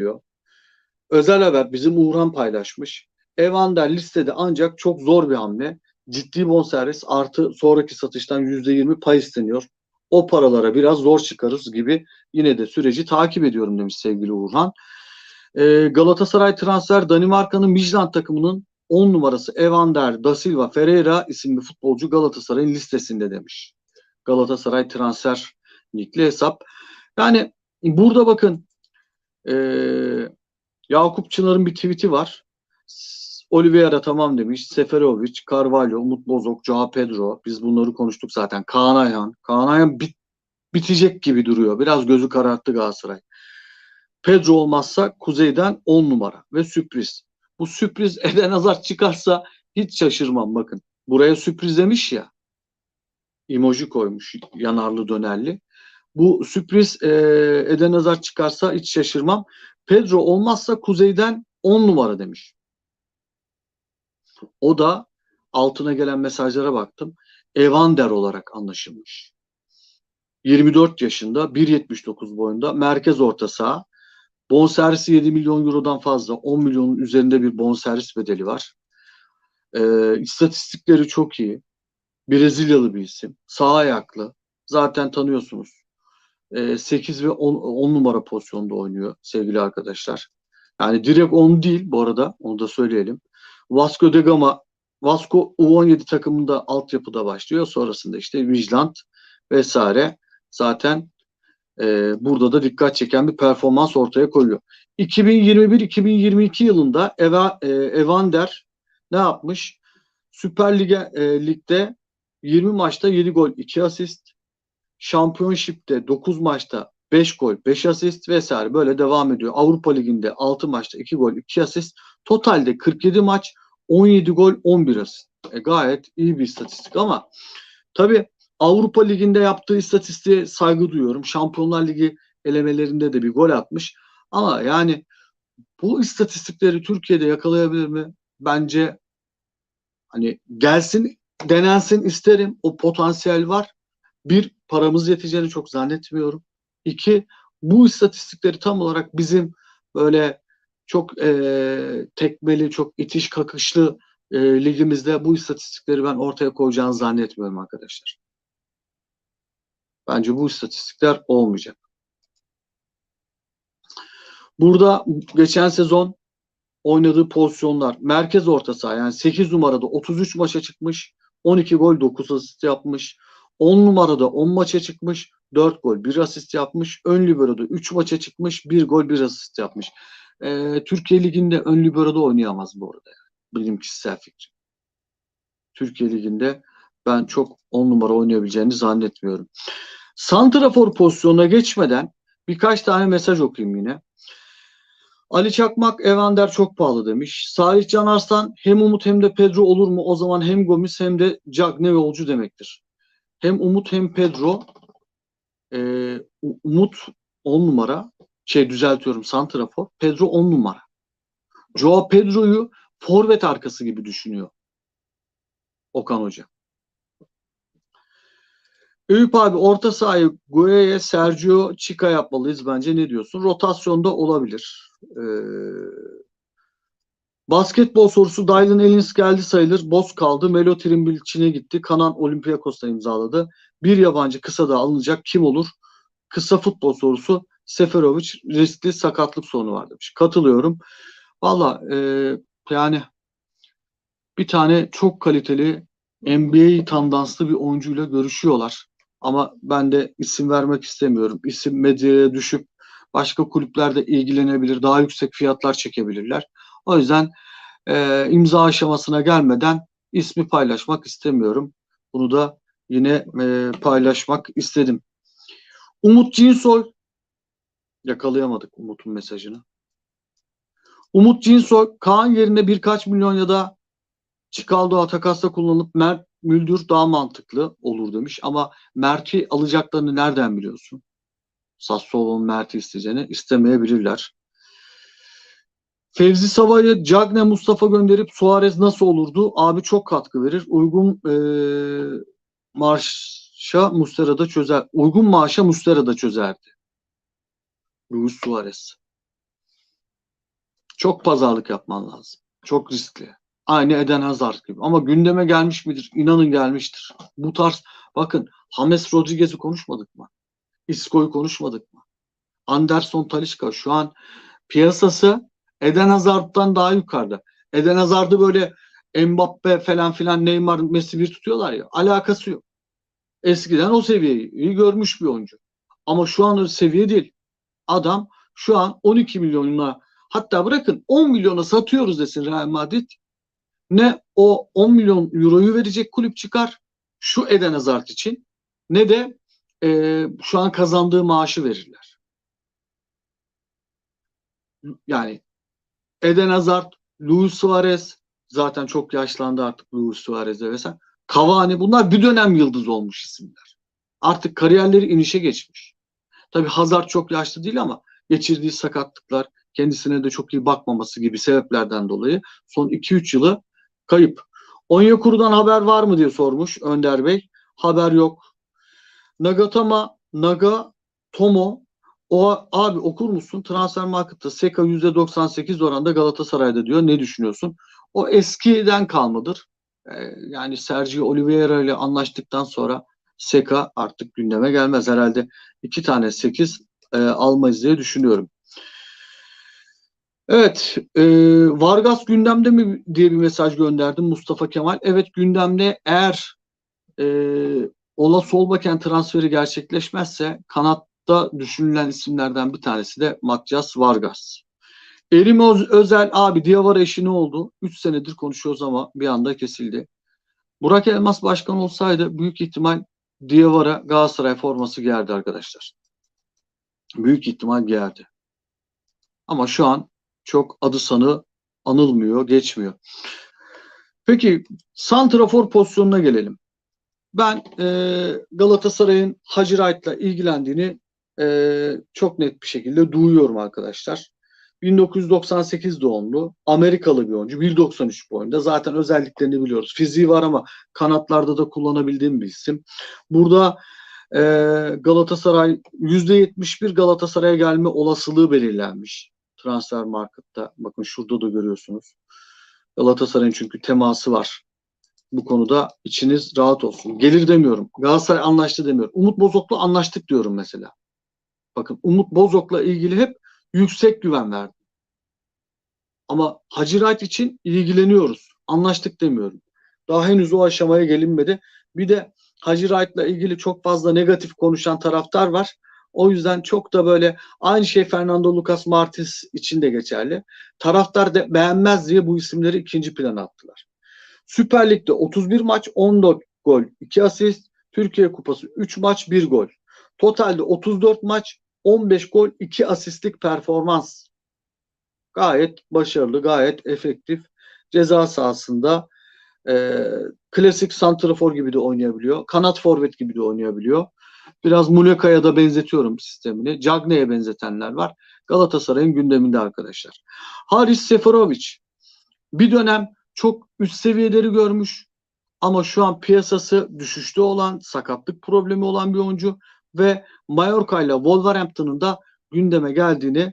diyor. Özel haber bizim Uğran paylaşmış. Evander listede ancak çok zor bir hamle. Ciddi bonservis artı sonraki satıştan %20 pay isteniyor. O paralara biraz zor çıkarız gibi yine de süreci takip ediyorum demiş sevgili Uğurhan. Ee, Galatasaray transfer Danimarka'nın Midtjylland takımının 10 numarası Evander da Silva Ferreira isimli futbolcu Galatasaray'ın listesinde demiş. Galatasaray transfer nikli hesap. Yani burada bakın ee, Yakup Çınar'ın bir tweet'i var. Oliveira tamam demiş. Seferovic, Carvalho, Umut Bozok, Joao Pedro. Biz bunları konuştuk zaten. Kaan Ayhan. Kaan Ayhan bit, bitecek gibi duruyor. Biraz gözü kararttı Galatasaray. Pedro olmazsa Kuzey'den 10 numara ve sürpriz. Bu sürpriz Eden Hazard çıkarsa hiç şaşırmam bakın. Buraya sürpriz demiş ya. Emoji koymuş yanarlı dönerli. Bu sürpriz e, Eden Hazard çıkarsa hiç şaşırmam. Pedro olmazsa Kuzey'den 10 numara demiş. O da altına gelen mesajlara baktım. Evander olarak anlaşılmış. 24 yaşında, 1.79 boyunda, merkez orta saha. Bonservisi 7 milyon eurodan fazla, 10 milyonun üzerinde bir bonservis bedeli var. Ee, istatistikleri çok iyi. Brezilyalı bir isim. Sağ ayaklı. Zaten tanıyorsunuz. Ee, 8 ve 10, 10 numara pozisyonda oynuyor sevgili arkadaşlar. Yani direkt 10 değil bu arada. Onu da söyleyelim. Vasco da Gama Vasco U17 takımında altyapıda başlıyor. Sonrasında işte Vigilant vesaire zaten e, burada da dikkat çeken bir performans ortaya koyuyor. 2021-2022 yılında Eva, e, Evander ne yapmış? Süper Lig'e, e, Lig'de 20 maçta 7 gol 2 asist. Şampiyonşipte 9 maçta 5 gol 5 asist vesaire böyle devam ediyor. Avrupa Ligi'nde 6 maçta 2 gol 2 asist. Totalde 47 maç 17 gol 11 asist. E, gayet iyi bir istatistik ama tabii Avrupa Ligi'nde yaptığı istatistiğe saygı duyuyorum. Şampiyonlar Ligi elemelerinde de bir gol atmış. Ama yani bu istatistikleri Türkiye'de yakalayabilir mi? Bence hani gelsin denensin isterim. O potansiyel var. Bir, paramız yeteceğini çok zannetmiyorum. İki, bu istatistikleri tam olarak bizim böyle çok e, tekmeli, çok itiş kakışlı e, ligimizde bu istatistikleri ben ortaya koyacağını zannetmiyorum arkadaşlar. Bence bu istatistikler olmayacak. Burada geçen sezon oynadığı pozisyonlar merkez orta saha yani 8 numarada 33 maça çıkmış 12 gol 9 asist yapmış 10 numarada 10 maça çıkmış 4 gol 1 asist yapmış ön libero'da 3 maça çıkmış 1 gol 1 asist yapmış. Ee, Türkiye Ligi'nde ön libero'da oynayamaz bu arada. Benim kişisel fikrim. Türkiye Ligi'nde ben çok 10 numara oynayabileceğini zannetmiyorum. Santrafor pozisyonuna geçmeden birkaç tane mesaj okuyayım yine. Ali Çakmak Evander çok pahalı demiş. Salih Can Arslan hem Umut hem de Pedro olur mu? O zaman hem Gomis hem de Cagne yolcu demektir. Hem Umut hem Pedro e, Umut 10 numara şey düzeltiyorum Santrafor. Pedro 10 numara. Joao Pedro'yu forvet arkası gibi düşünüyor. Okan Hoca. Eyüp abi orta sahayı Gueye, Sergio, Chica yapmalıyız bence. Ne diyorsun? Rotasyonda olabilir. Ee, basketbol sorusu Dylan Ellis geldi sayılır. Boz kaldı. Melo Trimbilçin'e gitti. Kanan Olympiakos'ta imzaladı. Bir yabancı kısa da alınacak kim olur? Kısa futbol sorusu Seferovic riskli sakatlık sorunu var demiş. Katılıyorum. Valla e, yani bir tane çok kaliteli NBA tandanslı bir oyuncuyla görüşüyorlar. Ama ben de isim vermek istemiyorum. İsim medyaya düşüp başka kulüplerde ilgilenebilir, daha yüksek fiyatlar çekebilirler. O yüzden e, imza aşamasına gelmeden ismi paylaşmak istemiyorum. Bunu da yine e, paylaşmak istedim. Umut Cinsoy yakalayamadık Umut'un mesajını. Umut Cinsoy Kaan yerine birkaç milyon ya da Çikaldo Atakas'ta kullanılıp Mert Müldür daha mantıklı olur demiş. Ama Mert'i alacaklarını nereden biliyorsun? Sassuolo'nun Mert'i isteyeceğini istemeyebilirler. Fevzi Sava'yı Cagne Mustafa gönderip Suarez nasıl olurdu? Abi çok katkı verir. Uygun e, maaşa Mustera'da çözer. Uygun maaşa Mustera'da çözerdi. Luis Suarez. Çok pazarlık yapman lazım. Çok riskli. Aynı Eden Hazard gibi. Ama gündeme gelmiş midir? İnanın gelmiştir. Bu tarz bakın James Rodriguez'i konuşmadık mı? Isco'yu konuşmadık mı? Anderson Talisca şu an piyasası Eden Hazard'dan daha yukarıda. Eden Hazard'ı böyle Mbappe falan filan Neymar Messi bir tutuyorlar ya. Alakası yok. Eskiden o seviyeyi görmüş bir oyuncu. Ama şu an o seviye değil. Adam şu an 12 milyonuna hatta bırakın 10 milyona satıyoruz desin Real Madrid. Ne o 10 milyon euroyu verecek kulüp çıkar şu Eden Hazard için ne de e, şu an kazandığı maaşı verirler. Yani Eden Hazard, Luis Suarez zaten çok yaşlandı artık Luis Suarez'e vesaire. Cavani bunlar bir dönem yıldız olmuş isimler. Artık kariyerleri inişe geçmiş. Tabii Hazard çok yaşlı değil ama geçirdiği sakatlıklar, kendisine de çok iyi bakmaması gibi sebeplerden dolayı son 2-3 yılı kayıp. Onyekuru'dan haber var mı diye sormuş Önder Bey. Haber yok. Nagatama, Naga, Tomo o abi okur musun? Transfer Market'ta Seka %98 oranda Galatasaray'da diyor. Ne düşünüyorsun? O eskiden kalmadır. Ee, yani Sergio Oliveira ile anlaştıktan sonra Seka artık gündeme gelmez. Herhalde iki tane 8 e, almayız diye düşünüyorum. Evet, e, Vargas gündemde mi diye bir mesaj gönderdim Mustafa Kemal. Evet gündemde eğer e, Ola Solbaken transferi gerçekleşmezse kanatta düşünülen isimlerden bir tanesi de Matias Vargas. Erim Özel abi Diavara eşi ne oldu? 3 senedir konuşuyoruz ama bir anda kesildi. Burak Elmas başkan olsaydı büyük ihtimal Diavara Galatasaray forması giyerdi arkadaşlar. Büyük ihtimal giyerdi. Ama şu an çok adı sanı anılmıyor, geçmiyor. Peki Santrafor pozisyonuna gelelim. Ben e, Galatasaray'ın Hacı Wright'la ilgilendiğini e, çok net bir şekilde duyuyorum arkadaşlar. 1998 doğumlu Amerikalı bir oyuncu. 1.93 boyunda. Zaten özelliklerini biliyoruz. Fiziği var ama kanatlarda da kullanabildiğim bir isim. Burada e, Galatasaray %71 Galatasaray'a gelme olasılığı belirlenmiş. Transfer Market'ta. Bakın şurada da görüyorsunuz. Galatasaray'ın çünkü teması var. Bu konuda içiniz rahat olsun. Gelir demiyorum. Galatasaray anlaştı demiyorum. Umut Bozok'la anlaştık diyorum mesela. Bakın Umut Bozok'la ilgili hep yüksek güven verdim. Ama Hacı için ilgileniyoruz. Anlaştık demiyorum. Daha henüz o aşamaya gelinmedi. Bir de Hacı Wright'la ilgili çok fazla negatif konuşan taraftar var. O yüzden çok da böyle aynı şey Fernando Lucas Martins için de geçerli. Taraftar da beğenmez diye bu isimleri ikinci plana attılar. Süper Lig'de 31 maç 14 gol 2 asist. Türkiye Kupası 3 maç 1 gol. Totalde 34 maç 15 gol 2 asistlik performans. Gayet başarılı, gayet efektif. Ceza sahasında e, klasik santrafor gibi de oynayabiliyor. Kanat forvet gibi de oynayabiliyor. Biraz Muleka'ya da benzetiyorum sistemini. Cagne'ye benzetenler var. Galatasaray'ın gündeminde arkadaşlar. Haris Seferovic bir dönem çok üst seviyeleri görmüş ama şu an piyasası düşüşte olan, sakatlık problemi olan bir oyuncu ve Mallorca ile Wolverhampton'ın da gündeme geldiğini,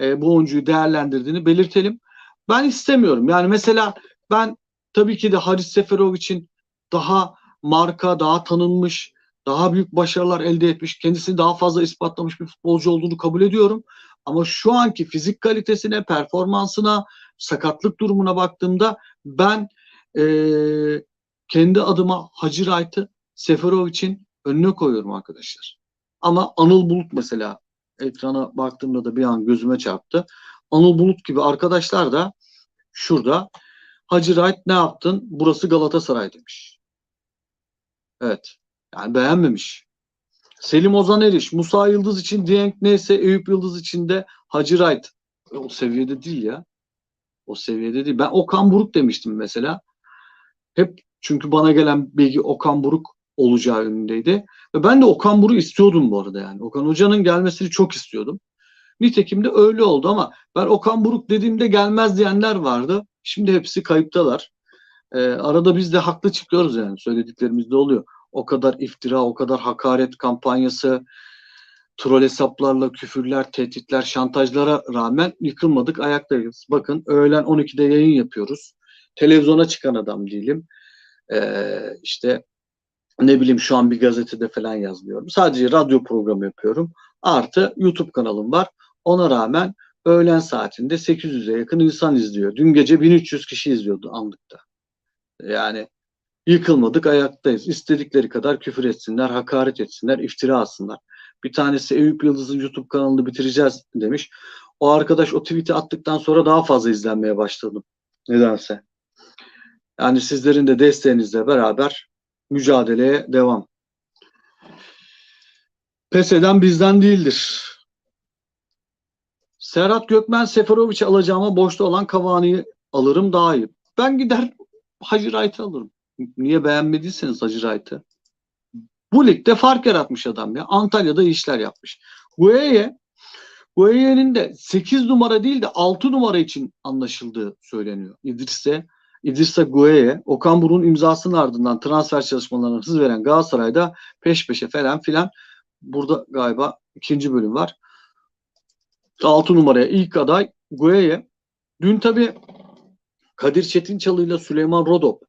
e, bu oyuncuyu değerlendirdiğini belirtelim. Ben istemiyorum. Yani mesela ben tabii ki de Haris Seferovic'in daha marka, daha tanınmış, daha büyük başarılar elde etmiş, kendisini daha fazla ispatlamış bir futbolcu olduğunu kabul ediyorum. Ama şu anki fizik kalitesine, performansına, sakatlık durumuna baktığımda ben e, kendi adıma Hacı Wright'ı Seferovic'in önüne koyuyorum arkadaşlar. Ama Anıl Bulut mesela ekrana baktığımda da bir an gözüme çarptı. Anıl Bulut gibi arkadaşlar da şurada Hacı Wright ne yaptın? Burası Galatasaray demiş. Evet. Yani beğenmemiş. Selim Ozan Eriş, Musa Yıldız için Dieng neyse Eyüp Yıldız için de Hacı Wright. O seviyede değil ya. O seviyede değil. Ben Okan Buruk demiştim mesela. Hep çünkü bana gelen bilgi Okan Buruk olacağı yönündeydi. Ve ben de Okan Buruk'u istiyordum bu arada yani. Okan Hoca'nın gelmesini çok istiyordum. Nitekim de öyle oldu ama ben Okan Buruk dediğimde gelmez diyenler vardı. Şimdi hepsi kayıptalar. Ee, arada biz de haklı çıkıyoruz yani söylediklerimizde oluyor. O kadar iftira, o kadar hakaret kampanyası. troll hesaplarla, küfürler, tehditler, şantajlara rağmen yıkılmadık, ayaktayız. Bakın öğlen 12'de yayın yapıyoruz. Televizyona çıkan adam değilim. Ee, işte ne bileyim şu an bir gazetede falan yazmıyorum. Sadece radyo programı yapıyorum. Artı YouTube kanalım var. Ona rağmen öğlen saatinde 800'e yakın insan izliyor. Dün gece 1300 kişi izliyordu anlıkta. Yani yıkılmadık ayaktayız. İstedikleri kadar küfür etsinler, hakaret etsinler, iftira atsınlar. Bir tanesi Eyüp Yıldız'ın YouTube kanalını bitireceğiz demiş. O arkadaş o tweet'i attıktan sonra daha fazla izlenmeye başladım. Nedense. Yani sizlerin de desteğinizle beraber mücadeleye devam. Pes eden bizden değildir. Serhat Gökmen Seferovic alacağıma boşta olan Cavani'yi alırım daha iyi. Ben gider Hacı Wright'ı alırım. Niye beğenmediyseniz Hacı Wright'ı. Bu ligde fark yaratmış adam ya. Antalya'da işler yapmış. Gueye Gueye'nin de 8 numara değil de 6 numara için anlaşıldığı söyleniyor. İdris'e İdrissa Gueye, Okan Buruk'un imzasının ardından transfer çalışmalarına hız veren Galatasaray'da peş peşe falan filan burada galiba ikinci bölüm var. 6 numaraya ilk aday Gueye. Dün tabi Kadir Çetinçalı ile Süleyman Rodop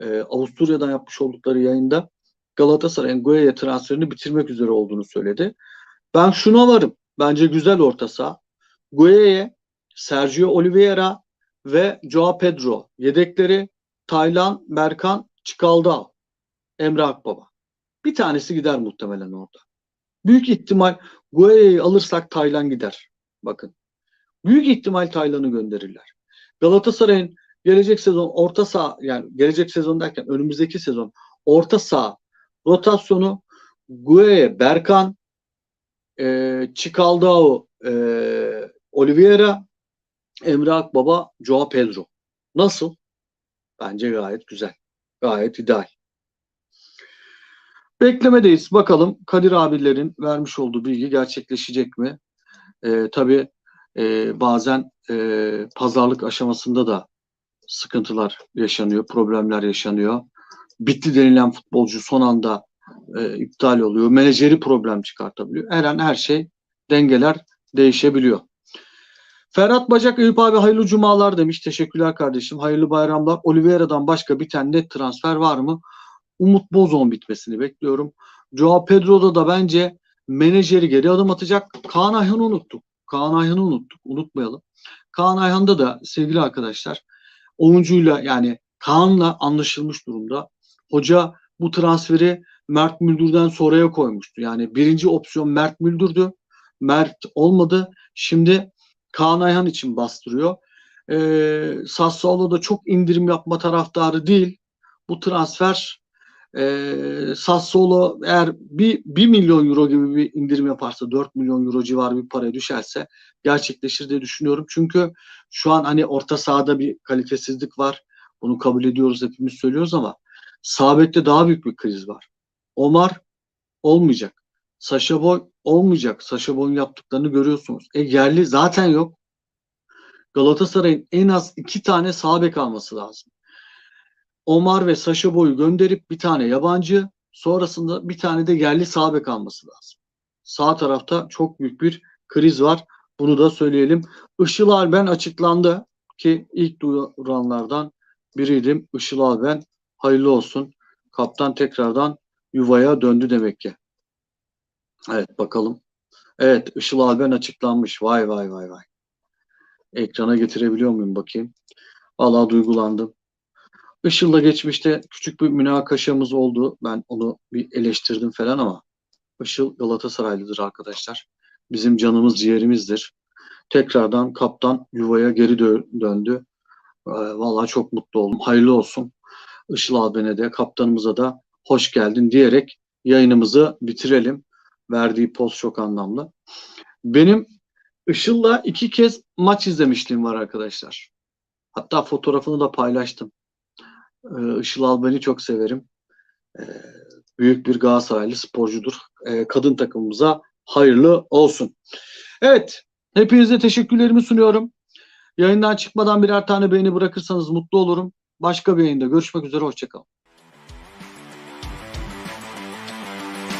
e, Avusturya'dan yapmış oldukları yayında Galatasaray'ın Gueye transferini bitirmek üzere olduğunu söyledi. Ben şuna varım. Bence güzel orta saha. Gueye, Sergio Oliveira ve Joao Pedro. Yedekleri Taylan, Berkan, Çikaldağ, Emre Akbaba. Bir tanesi gider muhtemelen orada. Büyük ihtimal Gueye'yi alırsak Taylan gider. Bakın. Büyük ihtimal Taylan'ı gönderirler. Galatasaray'ın gelecek sezon orta saha yani gelecek sezon derken önümüzdeki sezon orta saha rotasyonu Gueye, Berkan, e, Çikaldao, e, Oliveira, Emre Akbaba, Joao Pedro. Nasıl? Bence gayet güzel. Gayet ideal. Beklemedeyiz. Bakalım Kadir abilerin vermiş olduğu bilgi gerçekleşecek mi? E, tabii e, bazen e, pazarlık aşamasında da sıkıntılar yaşanıyor, problemler yaşanıyor. Bitti denilen futbolcu son anda e, iptal oluyor. Menajeri problem çıkartabiliyor. Her an her şey dengeler değişebiliyor. Ferhat Bacak Eyüp abi hayırlı cumalar demiş. Teşekkürler kardeşim. Hayırlı bayramlar. Oliveira'dan başka bir tane net transfer var mı? Umut Bozon bitmesini bekliyorum. Joao Pedro'da da bence menajeri geri adım atacak. Kaan Ayhan'ı unuttuk. Kaan Ayhan'ı unuttuk. Unutmayalım. Kaan Ayhan'da da sevgili arkadaşlar oyuncuyla yani Kaan'la anlaşılmış durumda. Hoca bu transferi Mert Müldür'den sonraya koymuştu. Yani birinci opsiyon Mert Müldür'dü. Mert olmadı. Şimdi Kaan Ayhan için bastırıyor. Ee, Sassuolo da çok indirim yapma taraftarı değil. Bu transfer e, Sassuolo eğer bir, 1 milyon euro gibi bir indirim yaparsa 4 milyon euro civarı bir paraya düşerse gerçekleşir diye düşünüyorum. Çünkü şu an hani orta sahada bir kalitesizlik var. Bunu kabul ediyoruz hepimiz söylüyoruz ama Sabek'te daha büyük bir kriz var. Omar olmayacak. Saşa Boy olmayacak. Saşa Boy'un yaptıklarını görüyorsunuz. E yerli zaten yok. Galatasaray'ın en az iki tane sağ bek alması lazım. Omar ve Saşa Boy'u gönderip bir tane yabancı sonrasında bir tane de yerli sağ bek alması lazım. Sağ tarafta çok büyük bir kriz var. Bunu da söyleyelim. Işıl Alben açıklandı ki ilk duyuranlardan biriydim. Işıl Alben hayırlı olsun. Kaptan tekrardan yuvaya döndü demek ki. Evet bakalım. Evet Işıl Alben açıklanmış. Vay vay vay vay. Ekrana getirebiliyor muyum bakayım. Vallahi duygulandım. Işıl'la geçmişte küçük bir münakaşamız oldu. Ben onu bir eleştirdim falan ama Işıl Galatasaraylıdır arkadaşlar. Bizim canımız ciğerimizdir. Tekrardan kaptan yuvaya geri dö- döndü. Ee, vallahi çok mutlu oldum. Hayırlı olsun. Işıl abine de kaptanımıza da hoş geldin diyerek yayınımızı bitirelim. Verdiği post çok anlamlı. Benim Işıl'la iki kez maç izlemişliğim var arkadaşlar. Hatta fotoğrafını da paylaştım. Ee, Işıl Alben'i çok severim. Ee, büyük bir Galatasaraylı sporcudur. Ee, kadın takımımıza hayırlı olsun. Evet, hepinize teşekkürlerimi sunuyorum. Yayından çıkmadan birer tane beğeni bırakırsanız mutlu olurum. Başka bir yayında görüşmek üzere, hoşçakalın.